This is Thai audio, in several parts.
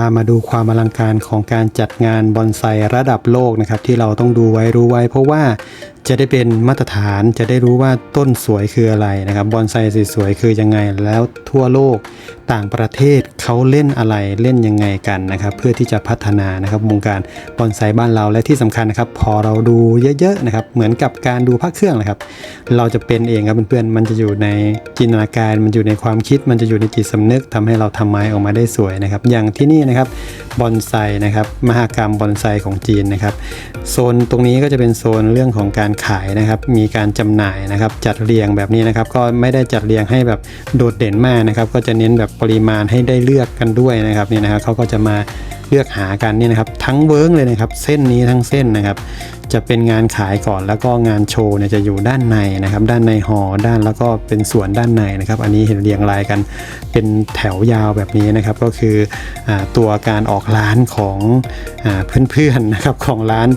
ามาดูความอลังการของการจัดงานบอนไซระดับโลกนะครับ ที่เราต้องดูไว้รู้ไว้ เพราะว่าจะได้เป็นมาตรฐานจะได้รู้ว่าต้นสวยคืออะไรนะครับบอนไซสวยๆคือยังไงแล้วทั่วโลกต่างประเทศเขาเล่นอะไรเล่นยังไงกันนะครับ เพื่อที่จะพัฒนานะครับวงการบอนไซบ้านเราและที่สำคัญนะครับ พอเราดูเยอะๆนะครับ เหมือนกับการดูพระเครื่องนะครับ เราจะเป็นเองครับเพื่อนๆมันจะอยู่ในจินตนาการมันอยู่ในความคิดมันจะอยู่ในจิตสำนึกทำให้เราทำไม้ออกมาได้สวยนะครับ อย่างที่นี่นะครับบอนไซนะครับมหากรรมบอนไซของจีนนะครับ โซนตรงนี้ก็จะเป็นโซนเรื่องของการขายนะครับ มีการจำหน่ายนะครับ จัดเรียงแบบนี้นะครับ ก็ไม่ได้จัดเรียงให้แบบโดดเด่นมากนะครับ ก็จะเน้นแบบปริมาณให้ได้เลือกกันด้วยนะครับนี่นะครับเขาก็จะมาเลือกหากันนี่นะครับ ทั้งเวิร์กเลยนะครับ เส้นนี้ทั้งเส้นนะครับ จะเป็นงานขายก่อนแล้วก็งานโชว์เนี่ยจะอยู่ด้านในนะครับ ด้านในหอด้านแล้วก็เป็นส่วนด้านในนะครับ อันนี้เห็นเรียงรายกันเป็นแถวยาวแบบนี้นะครับ ก็คืออตัวการออกร้านของอเพื่อนๆนะครับของร้าน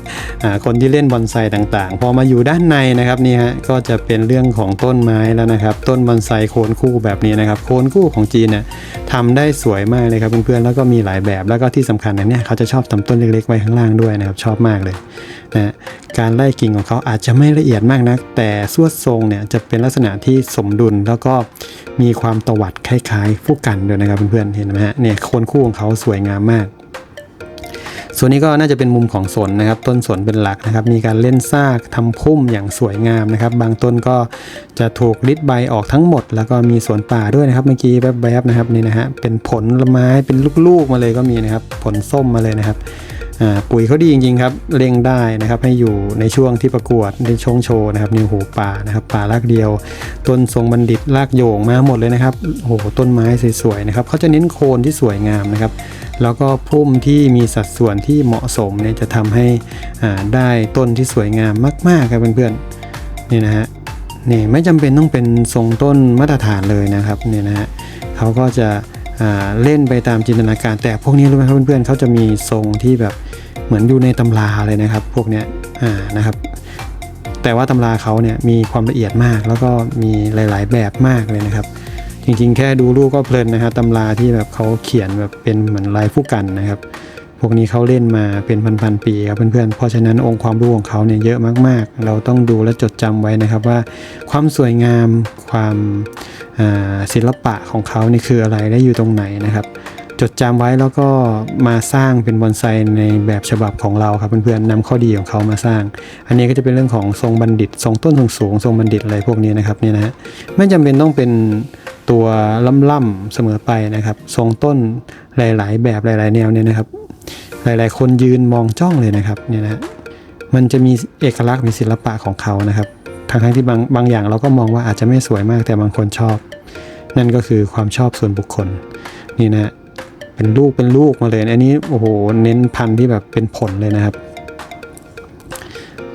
คนที่เล่นบอนไซต่างๆ พอมาอยู่ด้านในนะครับนี่ฮะก็จะเป็นเรื่องของต้นไม้แล้วนะครับ ต้นบอนไซโคนคู่แบบนี้นะครับ โคนคู่ของจีนเนี่ยทำได้สวยมากเลยครับเพื่อนๆแล้วก็มีหลายแบบแล้วก็ที่สำคัญนะเนี่ยเขาจะชอบทำต้นเล็กๆไว้ข้างล่างด้วยนะครับ ชอบมากเลย นะการไล่กิ่งของเขาอาจจะไม่ละเอียดมากนัก แต่สวดทรงเนี่ยจะเป็นลักษณะที่สมดุลแล้วก็มีความตวัดคล้ายๆผู้กันด้วยนะครับเพื่อนๆเห็นไหมฮะเนี่ยโคนคู่ของเขาสวยงามมากส่วนนี้ก็น่าจะเป็นมุมของสนนะครับ ต้นสนเป็นหลักนะครับ มีการเล่นซากทำพุ่มอย่างสวยงามนะครับ บางต้นก็จะถูกริดใบออกทั้งหมด แล้วก็มีสวนป่าด้วยนะครับ เมื่อกี้แวบๆนะครับนี่นะฮะเป็นผลไม้เป็นลูกๆมาเลยก็มีนะครับ ผลส้มมาเลยนะครับปุ๋ยเขาดีจริงๆครับเร่งได้นะครับให้อยู่ในช่วงที่ประกวดในช่วงโชว์นะครับนิวหูป่านะครับป่ารากเดียว ต้นทรงบัณฑิตรากโยงมาหมดเลยนะครับโอ้โหต้นไม้สวยๆนะครับเขาจะเน้นโคนที่สวยงามนะครับแล้วก็พุ่มที่มีสัดส่วนที่เหมาะสมเนี่ยจะทำให้ได้ต้นที่สวยงามมากๆครับเพื่อนๆนี่นะฮะนี่ไม่จำเป็นต้องเป็นทรงต้นมาตรฐานเลยนะครับเนี่ยนะฮะเขาก็จะ เล่นไปตามจินตนาการแต่พวกนี้รู้ไหมครับเพื่อนๆเขาจะมีทรงที่แบบเหมือนอยู่ในตำราเลยนะครับ พวกเนี้ยนะครับ แต่ว่าตำราเขาเนี่ยมีความละเอียดมาก แล้วก็มีหลาย ๆ แบบมากเลยนะครับ จริงๆ แค่ดูรูปก็เพลินนะครับตำราที่แบบเขาเขียนแบบเป็นเหมือนลายผู้กันนะครับ พวกนี้เขาเล่นมาเป็นพันๆปีครับเพื่อนๆเพราะฉะนั้นองค์ความรู้ของเขาเนี่ยเยอะมากๆ เราต้องดูและจดจำไว้นะครับว่าความสวยงามความ ศิลปะของเขานี่คืออะไรและอยู่ตรงไหนนะครับ จดจำไว้แล้วก็มาสร้างเป็นบอนไซในแบบฉบับของเราครับเพื่อนๆนำข้อดีของเขามาสร้าง อันนี้ก็จะเป็นเรื่องของทรงบัณฑิต ทรงต้นทรงสูงทรงบัณฑิตอะไรพวกนี้นะครับเนี่ยนะฮะไม่จำเป็นต้องเป็นตัวล่ำๆเสมอไปนะครับ ทรงต้นหลาย ๆ แบบหลาย ๆ แนวเนี่ยนะครับ หลายๆ คนยืนมองจ้องเลยนะครับเนี่ยนะฮะมันจะมีเอกลักษณ์มีศิลปะของเขานะครับ ทั้งๆที่บางบางอย่างเราก็มองว่าอาจจะไม่สวยมากแต่บางคนชอบ นั่นก็คือความชอบส่วนบุคคล นี่นะเป็นลูกเป็นลูกมาเลย อันนี้โอ้โหเน้นพันธุ์ที่แบบเป็นผลเลยนะครับ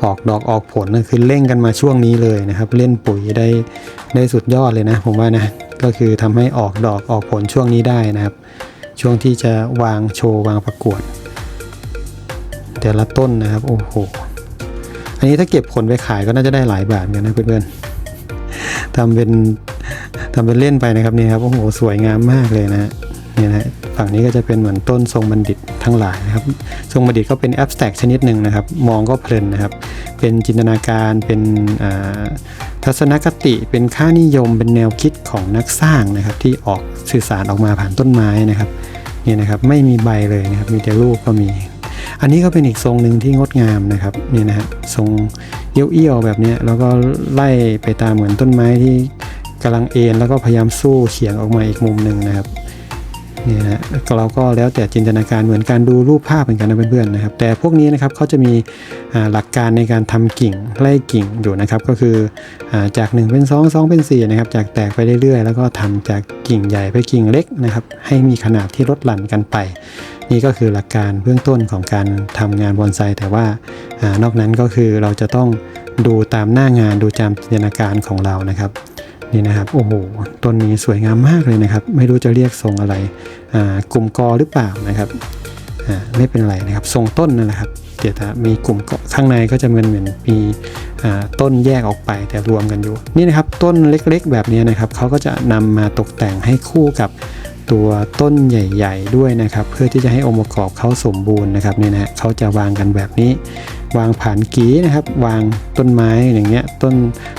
ออกดอกออกผลก็คือเร่งกันมาช่วงนี้เลยนะครับ เล่นปุ๋ยได้ได้สุดยอดเลยนะ ผมว่านะก็คือทำให้ออกดอกออกผลช่วงนี้ได้นะครับ ช่วงที่จะวางโชว์วางประกวด แต่ละต้นนะครับ โอ้โห อันนี้ถ้าเก็บผลไปขายก็น่าจะได้หลายบาทเหมือนกันนะเพื่อนๆทำเป็นทำเป็นเล่นไปนะครับนี่ครับโอ้โหสวยงามมากเลยนะฮะเนี่ยนะฝั่งนี้ก็จะเป็นเหมือนต้นทรงบัณฑิตทั้งหลายนะครับ ทรงบัณฑิตก็เป็นแอบสแต็กชนิดหนึ่งนะครับ มองก็เพลินนะครับ เป็นจินตนาการเป็นทัศนคติเป็นค่านิยมเป็นแนวคิดของนักสร้างนะครับ ที่ออกสื่อสารออกมาผ่านต้นไม้นะครับนี่นะครับไม่มีใบเลยนะครับ มีแต่ลูกก็มี อันนี้ก็เป็นอีกทรงหนึ่งที่งดงามนะครับนี่นะฮะทรงเอี้ยวๆแบบนี้แล้วก็ไล่ไปตามเหมือนต้นไม้ที่กำลังเอ็นแล้วก็พยายามสู้เฉียงออกมาอีกมุมหนึ่งนะครับนี่นะเราก็แล้วแต่จินตนาการเหมือนการดูรูปภาพเหมือนกันนะเพื่อนๆนะครับ แต่พวกนี้นะครับเขาจะมีหลักการในการทำกิ่งไล่กิ่งอยู่นะครับ ก็คืออาจาก 1 เป็น 2 2 เป็น4นะครับจากแตกไปเรื่อยๆ แล้วก็ทำจากกิ่งใหญ่ไปกิ่งเล็กนะครับ ให้มีขนาดที่ลดหลั่นกันไป นี่ก็คือหลักการเบื้องต้นของการทำงานบอนไซแต่ว่าอนอกนั้นก็คือเราจะต้องดูตามหน้างานดูตามจินตนาการของเรานะครับนี่นะครับโอ้โหต้นนี้สวยงามมากเลยนะครับ ไม่รู้จะเรียกทรงอะไรกลุ่มกอหรือเปล่านะครับไม่เป็นไรนะครับ ทรงต้นนั่นแหละครับเดี๋ยวจะมีกลุ่มกอข้างในก็จะเหมือนเหมือนมีต้นแยกออกไปแต่รวมกันอยู่ นี่นะครับต้นเล็กๆ แบบนี้นะครับเขาก็จะนำมาตกแต่งให้คู่กับ ตัวต้นใหญ่ ๆ ด้วยนะครับ เพื่อที่จะให้องค์ประกอบเขาสมบูรณ์นะครับนี่นะเขาจะวางกันแบบนี้ วางผ่านกีนะครับ วางต้นไม้อย่างเงี้ยต้น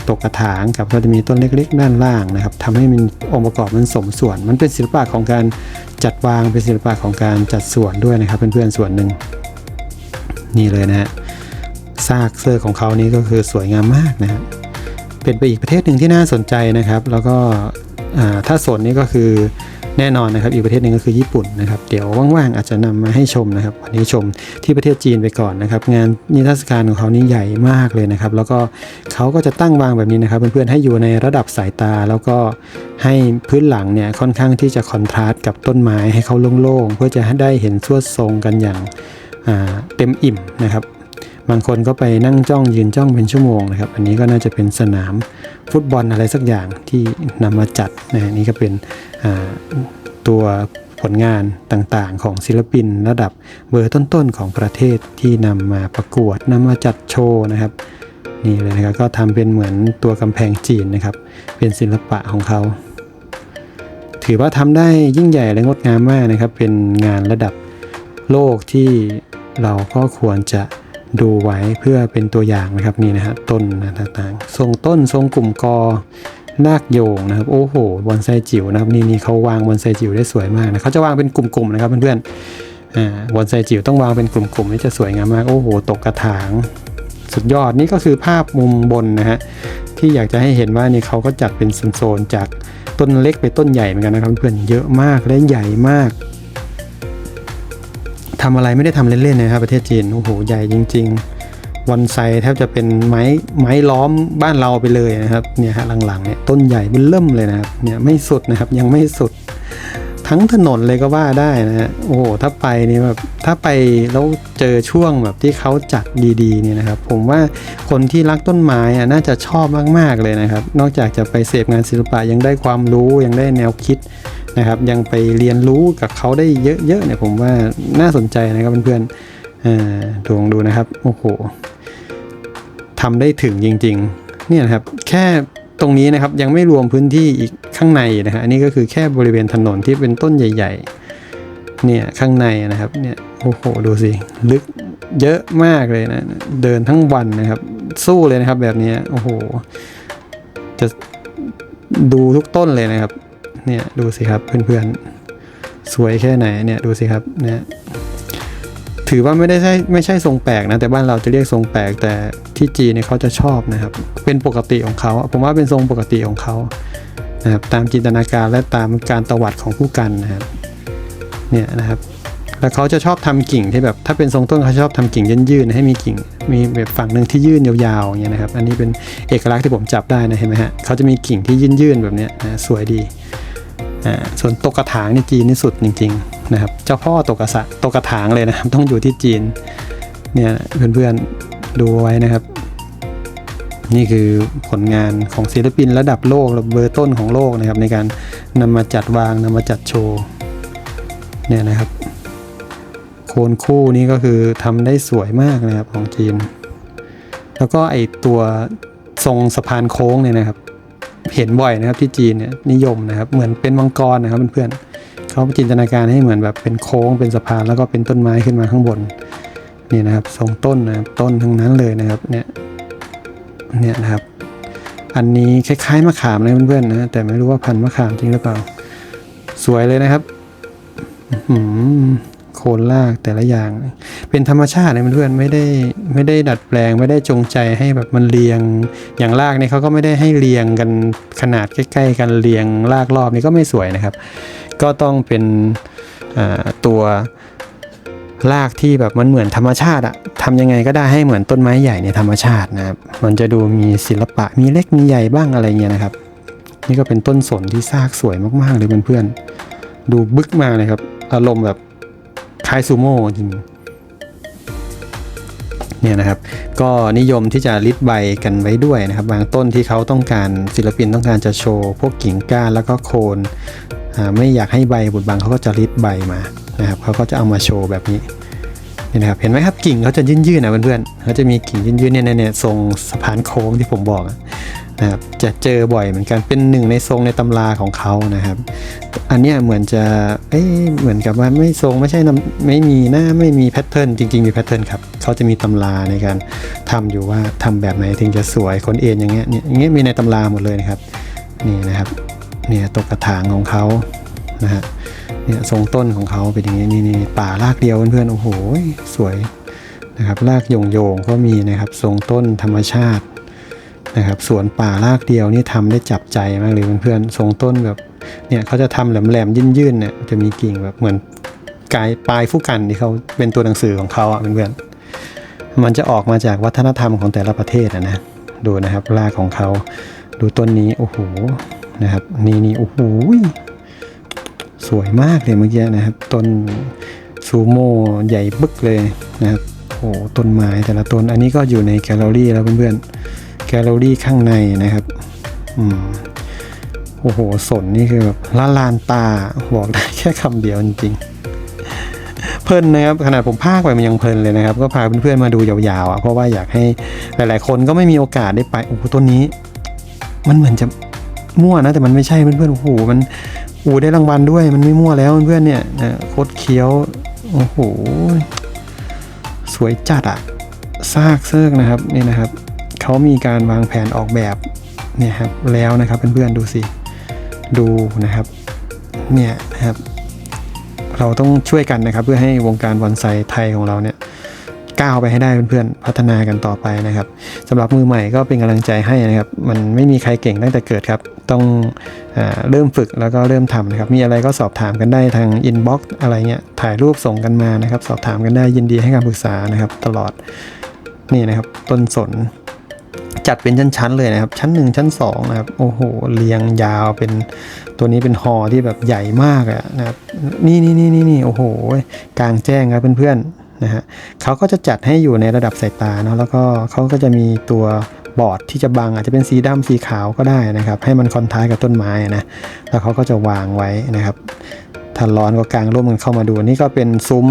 ตกกระถางกับก็จะมีต้นเล็กๆด้านล่างนะครับทำให้มันองค์ประกอบมันสมส่วน มันเป็นศิลปะของการจัดวางเป็นศิลปะของการจัดส่วนด้วยนะครับ เพื่อนๆส่วนหนึ่งนี่เลยนะฮะซากเสื้อของเขานี่ก็คือสวยงามมากนะฮะเป็นไปอีกประเทศหนึ่งที่น่าสนใจนะครับ แล้วก็ถ้าสนนี่ก็คือ แน่นอนนะครับอีกประเทศหนึ่งก็คือญี่ปุ่นนะครับเดี๋ยวว่างๆอาจจะนำมาให้ชมนะครับวันนี้ชมที่ประเทศจีนไปก่อนนะครับงานนิทรรศการของเขานี่ใหญ่มากเลยนะครับ แล้วก็เขาก็จะตั้งวางแบบนี้นะครับเพื่อนๆให้อยู่ในระดับสายตา แล้วก็ให้พื้นหลังเนี่ยค่อนข้างที่จะคอนทราสต์กับต้นไม้ให้เขาโล่งๆเพื่อจะได้เห็นสวดทรงกันอย่างเต็มอิ่มนะครับ บางคนก็ไปนั่งจ้องยืนจ้องเป็นชั่วโมงนะครับ อันนี้ก็น่าจะเป็นสนามฟุตบอลอะไรสักอย่างที่นำมาจัดนะนี่ก็เป็นตัวผลงานต่างๆ ของศิลปินระดับเบอร์ต้นๆของประเทศที่นำมาประกวดนำมาจัดโชว์นะครับนี่เลยนะครับก็ทำเป็นเหมือนตัวกำแพงจีนนะครับ เป็นศิลปะของเขา ถือว่าทำได้ยิ่งใหญ่และงดงามมากนะครับ เป็นงานระดับโลกที่เราก็ควรจะ ดูไว้เพื่อเป็นตัวอย่างนะครับนี่นะฮะต้นนะต่างๆทรงต้นทรงกลุ่มกอนาคโยงนะครับโอ้โหบอนไซจิ๋วนะครับนี่นี่เขาวางบอนไซจิ๋วได้สวยมากนะเขาจะวางเป็นกลุ่มๆนะครับเพื่อนๆอ่าบอนไซจิ๋วต้องวางเป็นกลุ่มๆนี่จะสวยงามมากโอ้โห ตกกระถาง สุดยอดนี่ก็คือภาพมุมบนนะฮะที่อยากจะให้เห็นว่านี่เขาก็จัดเป็นโซนๆจากต้นเล็กไปต้นใหญ่เหมือนกันนะครับเพื่อนๆเยอะมากและใหญ่มาก ทำอะไรไม่ได้ทำเล่นๆนะครับประเทศจีนโอ้โหใหญ่จริง ๆ วันไซแทบจะเป็นไม้ไม้ล้อมบ้านเราไปเลยนะครับเนี่ยฮะหลังๆเนี่ยต้นใหญ่เป็นเริ่มเลยนะครับเนี่ยไม่สุดนะครับยังไม่สุด ทั้งถนนเลยก็ว่าได้นะฮะโอ้โหถ้าไปนี่แบบถ้าไปแล้วเจอช่วงแบบที่เขาจัดดีๆเนี่ยนะครับ ผมว่าคนที่รักต้นไม้อะน่าจะชอบมากๆเลยนะครับ นอกจากจะไปเสพงานศิลปะยังได้ความรู้ยังได้แนวคิด นะครับ ยังไปเรียนรู้กับเขาได้เยอะๆเนี่ยผมว่าน่าสนใจนะครับเพื่อนๆอ่าลองดูนะครับโอ้โหทำได้ถึงจริงๆเนี่ยครับแค่ตรงนี้นะครับยังไม่รวมพื้นที่อีกข้างในนะฮะอันนี้ก็คือแค่บริเวณถนนที่เป็นต้นใหญ่ ๆ เนี่ยข้างในนะครับเนี่ยโอ้โหดูสิลึกเยอะมากเลยนะเดินทั้งวันนะครับ สู้เลยนะครับแบบนี้โอ้โห จะดูทุกต้นเลยนะครับ เนี่ยดูสิครับเพื่อนๆ สวยแค่ไหนเนี่ยดูสิครับเนี่ยถือว่าไม่ได้ใช่ไม่ใช่ทรงแปลกนะแต่บ้านเราจะเรียกทรงแปลกแต่ที่จีนเนี่ยเขาจะชอบนะครับ เป็นปกติของเขาผมว่าเป็นทรงปกติของเขานะครับตามจินตนาการและตามการตวัดของผู้กันนะครับเนี่ยนะครับแล้วเขาจะชอบทำกิ่งที่แบบถ้าเป็นทรงต้นเขาชอบทำกิ่งยื่นๆให้มีกิ่ง มีแบบฝั่งหนึ่งที่ยื่นยาวๆอย่างเงี้ยนะครับ อันนี้เป็นเอกลักษณ์ที่ผมจับได้นะเห็นไหมฮะเขาจะมีกิ่งที่ยื่นๆแบบเนี้ยนะสวยดี ส่วนตกกระถางนี่จีนที่สุดจริงๆนะครับ เจ้าพ่อตกกระสะตกกระถางเลยนะครับ ต้องอยู่ที่จีนเนี่ยเพื่อนๆดูไว้นะครับ นี่คือผลงานของศิลปินระดับโลกระเบอร์ต้นของโลกนะครับ ในการนำมาจัดวางนำมาจัดโชว์เนี่ยนะครับ โคนคู่นี้ก็คือทำได้สวยมากนะครับของจีน แล้วก็ไอตัวทรงสะพานโค้งเนี่ยนะครับ เห็นบ่อยนะครับที่จีนเนี่ยนิยมนะครับ เหมือนเป็นมังกรนะครับเพื่อนๆเขาจินตนาการให้เหมือนแบบเป็นโค้งเป็นสะพานแล้วก็เป็นต้นไม้ขึ้นมาข้างบนนี่นะครับทรงต้นนะครับต้นทั้งนั้นเลยนะครับเนี่ยเนี่ยนะครับ อันนี้คล้ายๆมะขามนะเพื่อนๆนะแต่ไม่รู้ว่าพันธุ์มะขามจริงหรือเปล่า สวยเลยนะครับโคนลากแต่ละอย่าง เป็นธรรมชาติเลยเพื่อนไม่ได้ไม่ได้ดัดแปลง ไม่ได้จงใจให้แบบมันเรียงอย่างลากเนี่ยเขาก็ไม่ได้ให้เรียงกันขนาดใกล้ ๆ กันเรียงลากรอบนี่ก็ไม่สวยนะครับ ก็ต้องเป็นตัวลากที่แบบมันเหมือนธรรมชาติอะทำยังไงก็ได้ให้เหมือนต้นไม้ใหญ่ในธรรมชาตินะครับ มันจะดูมีศิลปะมีเล็กมีใหญ่บ้างอะไรเงี้ยนะครับ นี่ก็เป็นต้นสนที่ซากสวยมากๆเลยเพื่อนๆดูบึกมากเลยครับ อารมณ์แบบคล้ายซูโม่จริง เนี่ยนะครับ ก็นิยมที่จะริดใบกันไว้ด้วยนะครับ บางต้นที่เขาต้องการศิลปินต้องการจะโชว์ พวกกิ่งก้านแล้วก็โคนไม่อยากให้ใบบดบังเขาก็จะริดใบมานะครับเขาก็จะเอามาโชว์แบบนี้นี่นะครับเห็นไหมครับกิ่งเขาจะยื่นๆนะเพื่อนๆเขาจะมีกิ่งยื่นๆเนี่ยเนี่ยเนี่ยทรงสะพานโค้งที่ผมบอก นะครับจะเจอบ่อยเหมือนกันเป็นหนึ่งในทรงในตำราของเขานะครับ อันเนี้ยเหมือนจะเอ้ยเหมือนกับว่าไม่ทรงไม่ใช่ไม่มีหน้าไม่มีแพทเทิร์นจริงๆมีแพทเทิร์นครับเขาจะมีตำราในการทำอยู่ว่าทำแบบไหนถึงจะสวยคนเอ็นอย่างเงี้ยเนี่ยอย่างเงี้ยมีในตำราหมดเลยนะครับนี่นะครับเนี่ยตกกระถางของเขานะฮะเนี่ยทรงต้นของเขาเป็นอย่างนี้นี่นี่ป่ารากเดียวเพื่อนๆโอ้โหสวยนะครับรากโยงๆก็มีนะครับทรงต้นธรรมชาติ นะครับสวนป่ารากเดียวนี่ทำได้จับใจมากเลยเพื่อนๆทรงต้นแบบเนี่ยเขาจะทำแหลมๆยื่นๆเนี่ยจะมีกิ่งแบบเหมือนกายปลายฟูกันที่เขาเป็นตัวหนังสือของเขาอะเพื่อนๆมันจะออกมาจากวัฒนธรรมของแต่ละประเทศอะนะดูนะครับรากของเขาดูต้นนี้โอ้โหนะครับนี่นี่โอ้โหสวยมากเลยเมื่อกี้นะครับต้นซูโม่ใหญ่บึกเลยนะครับโอ้โหต้นไม้แต่ละต้นอันนี้ก็อยู่ในแกลเลอรี่แล้วเพื่อนๆ แกลเลอรี่ข้างในนะครับ อืมโอ้โห สนนี่คือแบบละลานตา บอกได้แค่คำเดียวจริงๆ เพลินนะครับ ขนาดผมพากไปมันยังเพลินเลยนะครับ ก็พาเพื่อนๆมาดูยาวๆอะเพราะว่าอยากให้หลายๆ คนก็ไม่มีโอกาสได้ไป โอ้โหต้นนี้ มันเหมือนจะมั่วนะ แต่มันไม่ใช่เพื่อนๆ โอ้โห มันอูได้รางวัลด้วย มันไม่มั่วแล้วเพื่อนๆ เนี่ยนะโคตรเคี้ยว โอ้โห สวยจัดอะซากเซิกนะครับ นี่นะครับ เขามีการวางแผนออกแบบเนี่ยครับแล้วนะครับเพื่อนๆดูสิดูนะครับเนี่ยนะครับ เราต้องช่วยกันนะครับ เพื่อให้วงการบอนไซไทยของเราเนี่ยก้าวไปให้ได้เพื่อนๆพัฒนากันต่อไปนะครับสำหรับมือใหม่ก็เป็นกำลังใจให้นะครับ มันไม่มีใครเก่งตั้งแต่เกิดครับ ต้องอเริ่มฝึกแล้วก็เริ่มทำนะครับ มีอะไรก็สอบถามกันได้ทางอินบ็อกซ์อะไรเงี้ยถ่ายรูปส่งกันมานะครับ สอบถามกันได้ยินดีให้คำปรึกษานะครับ ตลอดนี่นะครับ ต้นสน จัดเป็นชั้นๆเลยนะครับ ชั้น 1 ชั้น2นะครับโอ้โหเรียงยาวเป็นตัวนี้เป็นฮอที่แบบใหญ่มากอะนะครับนี่นี่นี่นี่นี่โอ้โหกลางแจ้งครับเพื่อนๆนะฮะเขาก็จะจัดให้อยู่ในระดับสายตาเนาะแล้วก็เขาก็จะมีตัวบอร์ดที่จะบังอาจจะเป็นสีดำสีขาวก็ได้นะครับ ให้มันคอนทราสต์กับต้นไม้นะแล้วเขาก็จะวางไว้นะครับ ถ้าร้อนก็กางร่มกันเข้ามาดูนี่ก็เป็นซุ้ม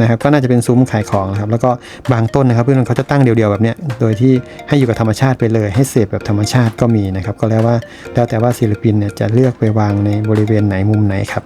นะครับก็น่าจะเป็นซุ้มขายของนะครับแล้วก็บางต้นนะครับเพื่อนๆเขาจะตั้งเดียวๆแบบเนี้ยโดยที่ให้อยู่กับธรรมชาติไปเลย ให้เสพแบบธรรมชาติก็มีนะครับก็แล้วว่าแล้วแต่ว่าศิลปินเนี่ยจะเลือกไปวางในบริเวณไหนมุมไหนครับ